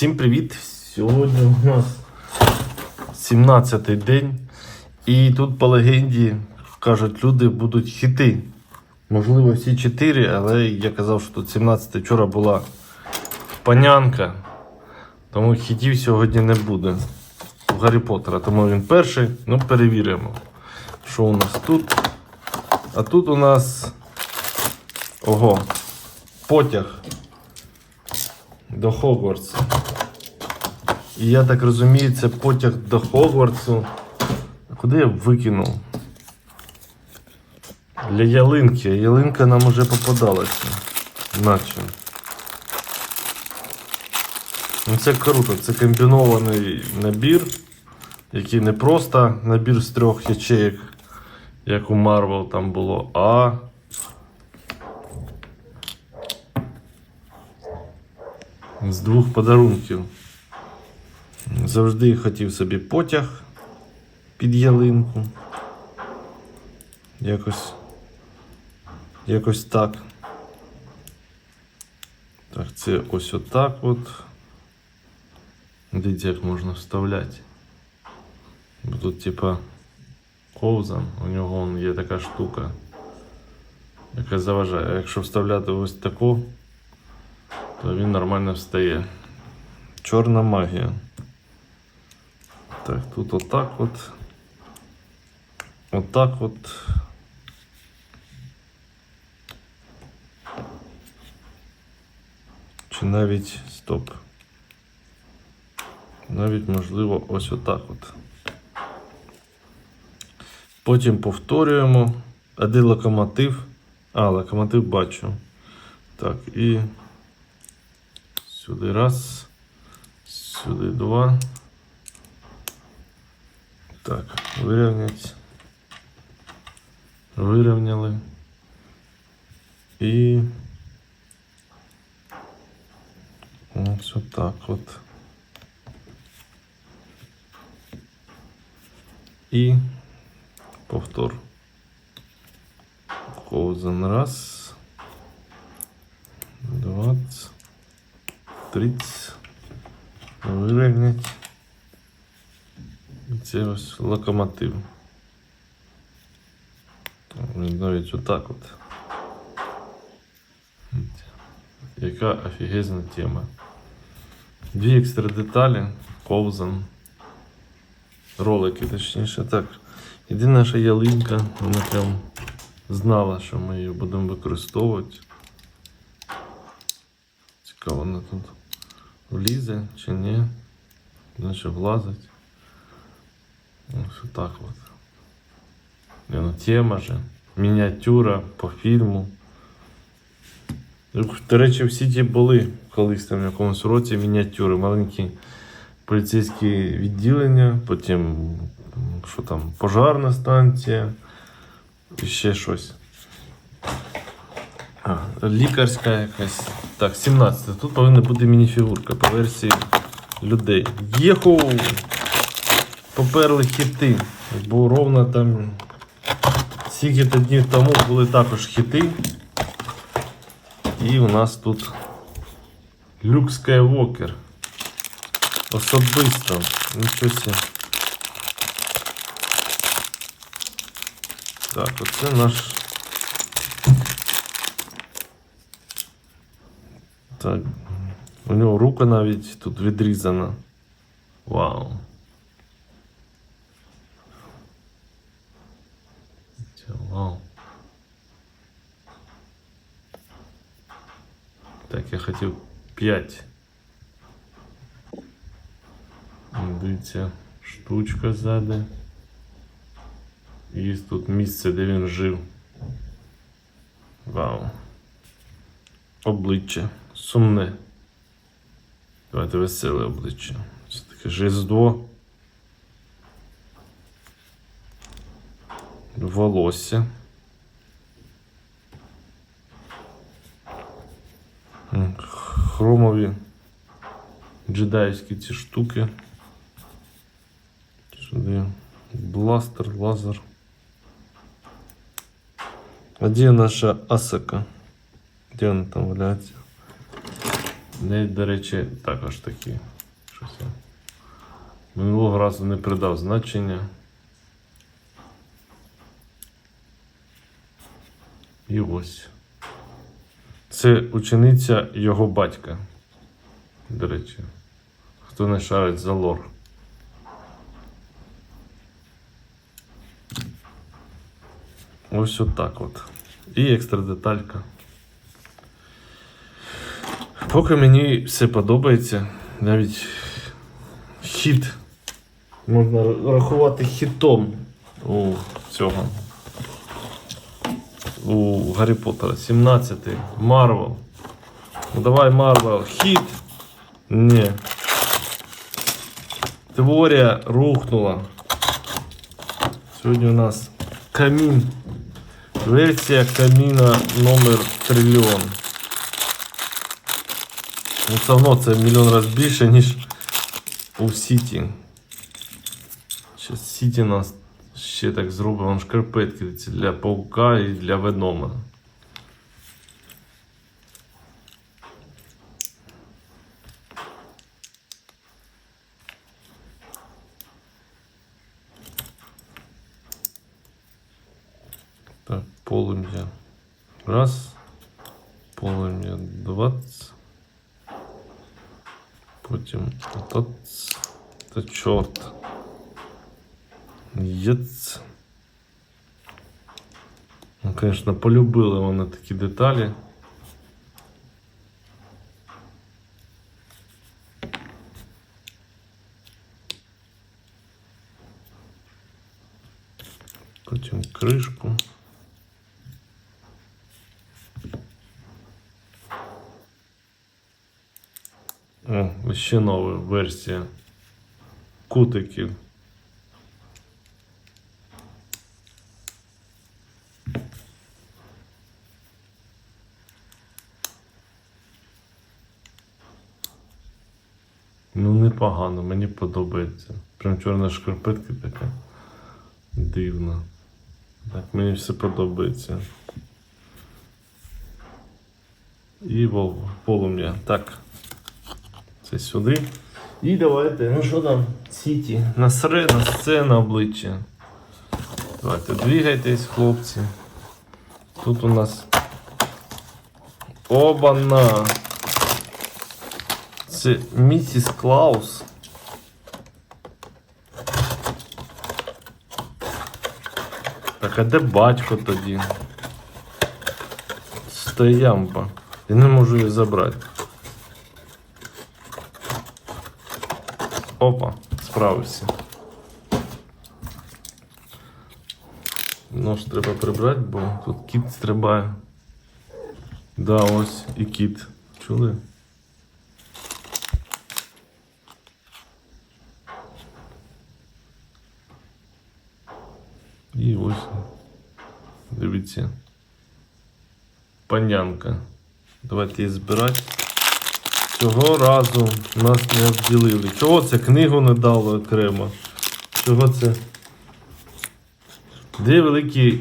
Всім привіт! Сьогодні у нас 17-й день. І тут по легенді кажуть, люди будуть хіти. Можливо, всі 4, але я казав, що тут 17 вчора була панянка. Тому хітів сьогодні не буде. У Гаррі Поттера, тому він перший. Ну, перевіримо, що у нас тут. А тут у нас. Ого, потяг до Хогвартсу. І я так розумію, це потяг до Хогвартсу. Куди я викинув? Для ялинки. Ялинка нам уже попадалася. Наче. Ну це круто, це комбінований набір, який не просто набір з трьох ячеїк, як у Marvel там було, а з двох подарунків. Завжди хотів собі потяг під ялинку. Якось. Якось так. Так, це ось отак от. Дивіться, як можна вставляти. Бо тут, типа, ковзан, у нього вон є така штука, яка заважає. А якщо вставляти ось таку, то він нормально встає. Чорна магія. Так, тут отак от. Отак от. Чи навіть стоп. Навіть можливо ось отак от. Потім повторюємо. А де локомотив? А, локомотив бачу. Так, і сюди раз, сюди два. Так, вирівнять. Вирівняли. І ось отак от. І повтор. Ковзан раз. Двадцать. Тридцять. Вирівнять. Це ось локомотив. Навіть отак от. Яка офігезна тема. Дві екстра деталі, ковзан, ролики, точніше так. Єдина наша ялинка, вона прям знала, що ми її будемо використовувати. Цікаво, вона тут влізе чи ні. Наче влазить. Ось так от. Ну тема же. Мініатюра по фільму. Ну, До речі, всі ті були колись там в якомусь році мініатюри, маленькі поліцейські відділення, потім що там, пожарна станція і ще щось. А, лікарська якась. Так, 17. Тут повинна бути мініфігурка по версії людей. Єху! Поперли хіти. Бо ровно там скільки-то днів тому були також хіти. І у нас тут Люк Скайвокер. Особисто. Нічого себе. Так, оце наш. Так. У нього рука навіть тут відрізана. Вау. Це Вау. Так, я хотів 5. Дивіться, штучка ззади. Є тут місце, де він жив. Вау. Обличчя. Сумне. Давайте веселе обличчя. Це таке жездо. Волосся. Хромові джедаївські ці штуки. Сюди бластер, лазер. А де наша Асака? Де вона там валяється? Не, до речі, також такі. Щось я минулого разу не придав значення. І ось. Це учениця його батька. До речі. Хто не шарить за лор. Ось отак от. І екстра деталька. Поки мені все подобається, навіть хіт можна рахувати хітом у цього. У Гаррі Поттера 17 Марвел. Ну давай Марвел. Хіт. Ні. Теорія рухнула. Сьогодні у нас камін. Версія каміна номер трильйон. Ну, все одно це в мільйон разів більше, ніж у Сіті. Ще Сіті нас ще так зробимо шкарпетки ці для паука і для ведома. Так, полум'я. Раз. Полум'я. Два. Потім отот. Та чорт. Єц. Ну, звісно, полюбили вони такі деталі. Потім кришку. О, ще нова версія кутиків. Ну, непогано, мені подобається. Прям чорна шкарпетка така дивна. Так, мені все подобається. І полум'я. Так. Це сюди. І давайте, ну що там, Сіті, на це на обличчя. Давайте, двигайтесь, хлопці. Тут у нас. Обана! Це місіс Клаус. Так, а де батько тоді? Стоямба. Я не можу її забрати. Опа, справився. Нож треба прибрати, бо тут кіт стрибає. Да, ось і кіт. Чули? І ось. Дивіться. Панянка. Давайте її збирати. Цього разу нас не обділили. Чого це книгу не дали окремо? Чого це? Де велике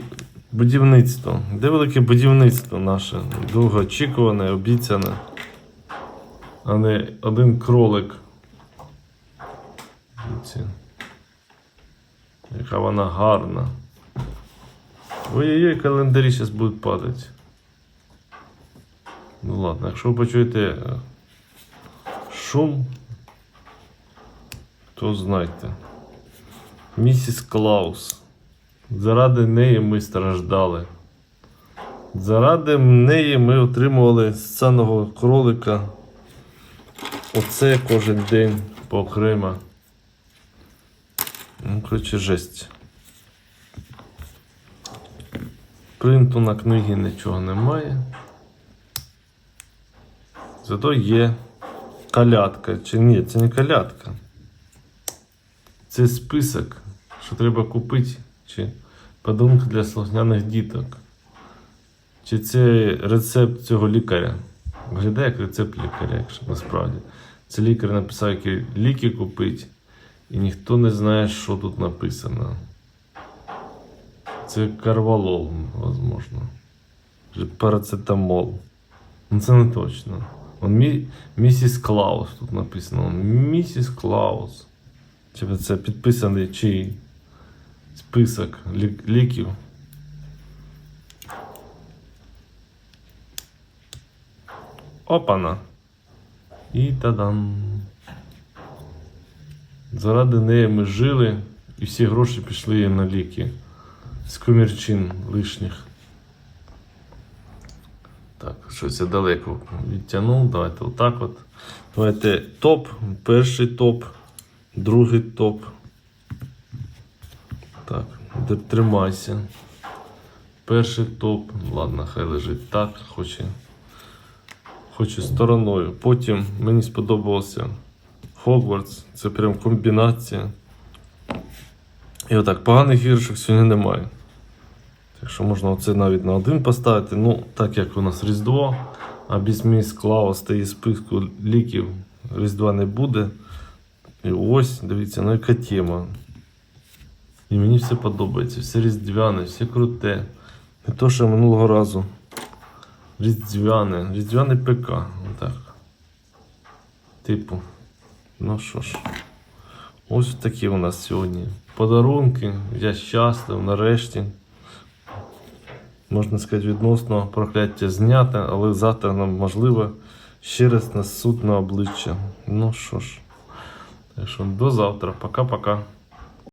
будівництво? Де велике будівництво наше? Довгоочікуване, обіцяне. А не один кролик. Дивіться. Яка вона гарна. Ой-ой-ой, календарі зараз будуть падати. Ну ладно, якщо ви почуєте е, шум, то знайте. Місіс Клаус. Заради неї ми страждали. Заради неї ми отримували з цінного кролика. Оце кожен день по окремо. Ну, коротше, жесть. Принту на книги нічого немає. Зато є калятка. Чи ні, це не калятка. Це список, що треба купити, чи подарунки для слухняних діток. Чи це рецепт цього лікаря? Виглядає як рецепт лікаря, якщо насправді. Це лікар написав, які ліки купити, і ніхто не знає, що тут написано. Це карвалол. Чи парацетамол. Ну це не точно. Он мі, місіс Клаус тут написано. Місіс Клаус. Чи це підписаний чий список лі- ліків. Опана. І тадам. Заради неї ми жили, і всі гроші пішли на ліки. З комірчин лишніх. Так, щось я далеко відтягнув. Давайте отак от. Давайте топ, перший топ, другий топ. Так, тримайся. Перший топ. Ладно, хай лежить так, хоче. Хоче стороною. Потім мені сподобався Хогвартс. Це прям комбінація. І отак, поганих гірших сьогодні немає. Так що можна оце навіть на один поставити. Ну, так як у нас Різдво, а без міс Клаус стає списку ліків, Різдва не буде. І ось, дивіться, ну яка тема. І мені все подобається, все різдвяне, все круте. Не то, що минулого разу. Різдвяне, різдвяне ПК. Отак. Типу. Ну що ж. Ось такі у нас сьогодні подарунки. Я щасливий нарешті. Можна сказати, відносно прокляття зняте, але завтра нам можливо ще раз на суд на обличчя. Ну що ж. Так що до завтра. Пока-пока.